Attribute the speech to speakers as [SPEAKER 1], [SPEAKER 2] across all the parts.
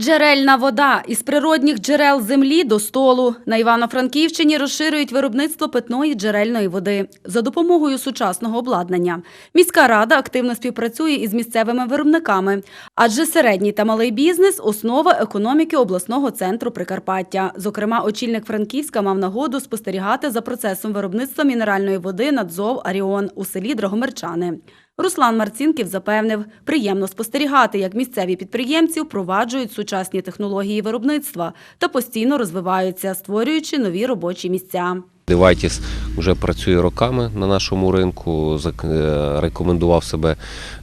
[SPEAKER 1] Джерельна вода із природних джерел землі до столу. На Івано-Франківщині розширюють виробництво питної джерельної води за допомогою сучасного обладнання. Міська рада активно співпрацює із місцевими виробниками, адже середній та малий бізнес – основа економіки обласного центру Прикарпаття. Зокрема, очільник Франківська мав нагоду спостерігати за процесом виробництва мінеральної води на ДЗОВ «Аріон» у селі Драгомирчани. Руслан Марцінків запевнив, приємно спостерігати, як місцеві підприємці впроваджують сучасні технології виробництва та постійно розвиваються, створюючи нові робочі місця.
[SPEAKER 2] Девайтіс вже працює роками на нашому ринку, е, рекомендував себе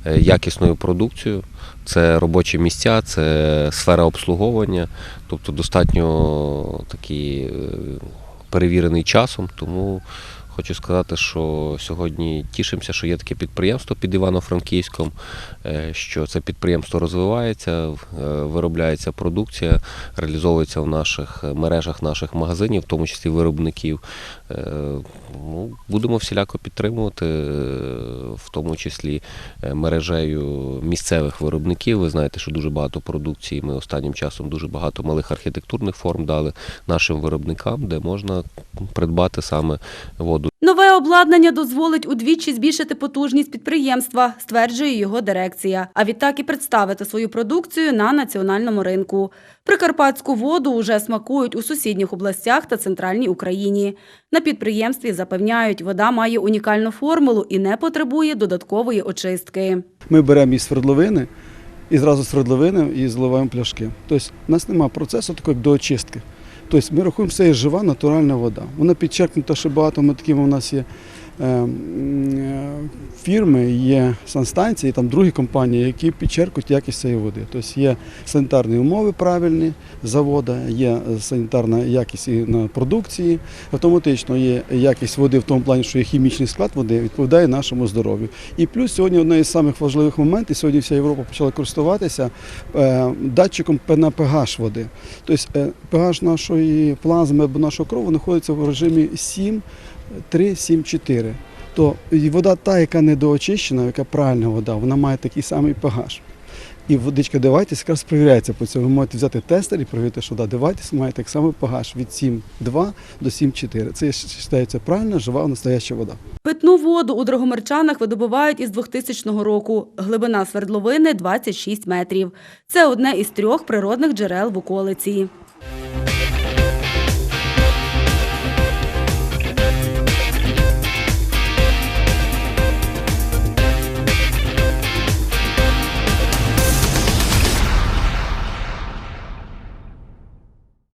[SPEAKER 2] е, якісною продукцією. Це робочі місця, це сфера обслуговування, тобто достатньо такий е, перевірений часом. Тому хочу сказати, що сьогодні тішимося, що є таке підприємство під Івано-Франківськом, е, що це підприємство розвивається, е, виробляється продукція, реалізовується в наших мережах наших магазинів, в тому числі виробників. Е, Ну, будемо всіляко підтримувати, е, в тому числі е, мережею місцевих виробників. Ви знаєте, що дуже багато продукції. Ми останнім часом дуже багато малих архітектурних форм дали нашим виробникам, де можна придбати саме воду.
[SPEAKER 1] Нове обладнання дозволить удвічі збільшити потужність підприємства, стверджує його дирекція. А відтак і представити свою продукцію на національному ринку. Прикарпатську воду уже смакують у сусідніх областях та центральній Україні. На підприємстві запевняють, вода має унікальну формулу і не потребує додаткової очистки.
[SPEAKER 3] Ми беремо із свердловини і зразу свердловини і зливаємо пляшки. Тобто у нас немає процесу такої до очистки. Тобто ми рахуємо, що це є жива натуральна вода. Вона підчеркнута, що багато ми такими у нас є фірми, є санстанції, там другі компанії, які підчеркують якість цієї води. Тобто є санітарні умови правильні завода, є санітарна якість і на продукції, автоматично є якість води в тому плані, що є хімічний склад води, відповідає нашому здоров'ю. І плюс сьогодні одне із самих важливих моментів, сьогодні вся Європа почала користуватися е, датчиком на pH води. Тобто е, pH нашої плазми або нашого крову знаходиться в режимі 7, 3, 7, 4. То і вода та, яка недоочищена, яка правильна вода, вона має такий самий pH. І водичка Девайтіс якраз перевіряється по цьому. Ви можете взяти тестер і перевірити, що да, Девайтіс має так само pH від 7,2 до 7,4. Це вважається правильна, жива, настояща вода.
[SPEAKER 1] Питну воду у Драгомирчанах видобувають із 2000 року. Глибина свердловини – 26 метрів. Це одне із трьох природних джерел в околиці.